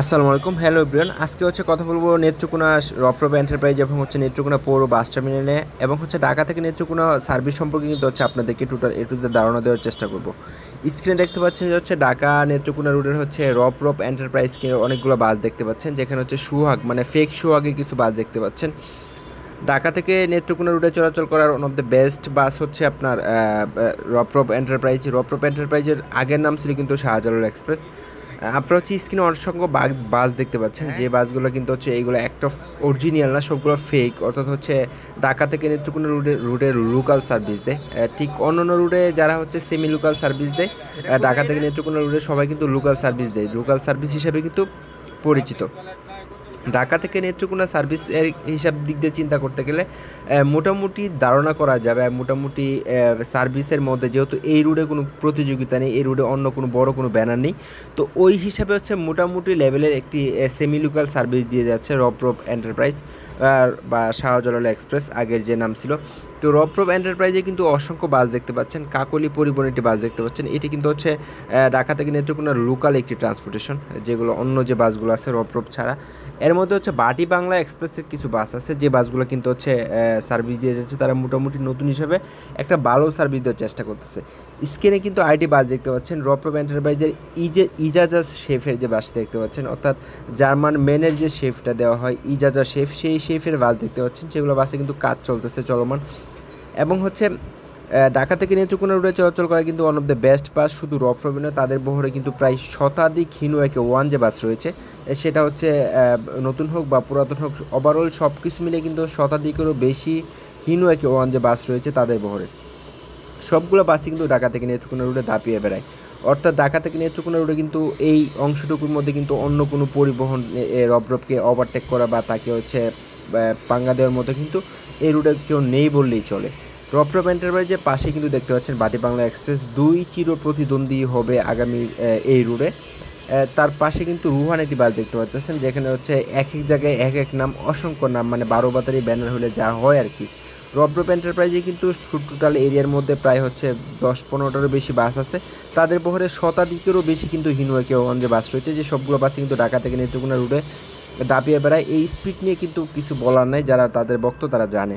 আসসালামু আলাইকুম। Hello Brian আজকে হচ্ছে কথা বলব নেত্রকোনা রপ্রভ এন্টারপ্রাইজ এবং হচ্ছে নেত্রকোনা পৌর বাস টার্মিনালে এবং হচ্ছে ঢাকা থেকে নেত্রকোনা সার্ভিস সম্পর্কে কিন্তু হচ্ছে আপনাদেরকে টোটাল এটুতে ধারণা দেওয়ার চেষ্টা করব। স্ক্রিনে দেখতে পাচ্ছেন যে হচ্ছে ঢাকা নেত্রকোনা রুটের হচ্ছে রপ্রভ এন্টারপ্রাইজকে অনেকগুলো বাস দেখতে পাচ্ছেন, যেখানে হচ্ছে সুহাগ মানে ফেক সুহাগে কিছু বাস দেখতে পাচ্ছেন। ঢাকা থেকে নেত্রকোনা রুটে চলাচল করার one of the best bus হচ্ছে আপনার রপ্রভ এন্টারপ্রাইজ রপ্রভ এন্টারপ্রাইজের আগের নাম ছিল কিন্তু শাহজালাল এক্সপ্রেস। আপনারা হচ্ছে স্ক্রিনে অসংখ্য বাস দেখতে পাচ্ছেন। যে বাসগুলো কিন্তু হচ্ছে এইগুলো একটা অরিজিনাল না সবগুলো ফেক অর্থাৎ হচ্ছে ঢাকা থেকে নেত্রকোনা রুটে রুটে লোকাল সার্ভিস দেয়। ঠিক অন্য অন্য রুটে যারা হচ্ছে সেমি লোকাল সার্ভিস দেয় ঢাকা থেকে নেত্রকোনা রুটে সবাই কিন্তু লোকাল সার্ভিস দেয়। লোকাল সার্ভিস হিসেবে কিন্তু পরিচিত। ঢাকা থেকে নেত্রকোনা সার্ভিস হিসাব দিক দিয়ে চিন্তা করতে গেলে মোটামুটি ধারণা করা যাবে মোটামুটি সার্ভিসের মধ্যে যেহেতু এই রুটে কোনো প্রতিযোগিতা নেই, এই রুটে অন্য কোনো বড় কোনো ব্যানার নেই, তো ওই হিসাবে হচ্ছে মোটামুটি লেভেলের একটি সেমি লোকাল সার্ভিস দিয়ে যাচ্ছে রব রব এন্টারপ্রাইজ বা শাহজালাল এক্সপ্রেস আগের যে নাম ছিল। তো রপ্রপ এন্টারপ্রাইজে কিন্তু অসংখ্য বাস দেখতে পাচ্ছেন। কাকলি পরিবহন একটি বাস দেখতে পাচ্ছেন। এটি কিন্তু হচ্ছে ঢাকা থেকে নেত্রকোনার লোকাল একটি ট্রান্সপোর্টেশন যেগুলো অন্য যে বাসগুলো আছে রপ্রপ ছাড়া। এর মধ্যে হচ্ছে বাটি বাংলা এক্সপ্রেসের কিছু বাস আছে। যে বাসগুলো কিন্তু হচ্ছে সার্ভিস দিয়ে যাচ্ছে, তারা মোটামুটি নতুন হিসাবে একটা ভালো সার্ভিস দেওয়ার চেষ্টা করতেছে। স্ক্রিনে কিন্তু আইটি বাস দেখতে পাচ্ছেন। রপ্রপ এন্টারপ্রাইজের ইজে, ইজাজা শেফের যে বাস দেখতে পাচ্ছেন, অর্থাৎ জার্মান মেনের যে শেফটা দেওয়া হয়, ইজাজা শেফ, সেই শেফের বাস দেখতে পাচ্ছেন। সেগুলো বাসে কিন্তু কাজ চলতেছে, চলমান। এবং হচ্ছে ঢাকা থেকে নেত্রকোনা রুটে চলাচল করা কিন্তু one of the best bus শুধু রফ রবিনা তাদের বহরে কিন্তু প্রায় শতাধিক হিনু একে ওয়ান যে বাস রয়েছে। সেটা হচ্ছে নতুন হোক বা পুরাতন হোক ওভারঅল সব কিছু মিলে কিন্তু শতাধিকেরও বেশি হিনু একে ওয়ান যে বাস রয়েছে তাদের বহরে। সবগুলো বাসই কিন্তু ঢাকা থেকে নেত্রকোনা রুটে দাপিয়ে বেড়ায়। অর্থাৎ ঢাকা থেকে নেত্রকোনা রুটে কিন্তু এই অংশটুকুর মধ্যে কিন্তু অন্য কোনো পরিবহন রবরবকে ওভারটেক করা বা তাকে হচ্ছে পাঙ্গা দেওয়ার মতো, কিন্তু এই রুটে কেউ নেই বললেই চলে। রপরপ এন্টারপ্রাইজের পাশে কিন্তু দেখতে পাচ্ছেন বাটি বাংলা এক্সপ্রেস দুই চির প্রতিদ্বন্দ্বী হবে আগামী এই রুটে তার পাশে কিন্তু রুহান একটি বাস দেখতে পাচ্ছেন, যেখানে হচ্ছে এক এক জায়গায় এক এক নাম, অসংখ্য নাম মানে বারো বাতারি ব্যানার হলে যা হয় আর কি। রবরপ এন্টারপ্রাইজে কিন্তু টোটাল এরিয়ার মধ্যে প্রায় হচ্ছে দশ পনেরোটারও বেশি বাস আছে। তাদের বহরে শতাধিকেরও বেশি কিন্তু হিনুয়াকে ওয়ান যে বাস রয়েছে, যে সবগুলো বাস কিন্তু ঢাকা থেকে নেত্রকোনা রুটে দাপিয়ে বেড়ায়। এই স্পিড নিয়ে কিন্তু কিছু বলার নাই যারা তাদের বক্ত তারা জানে।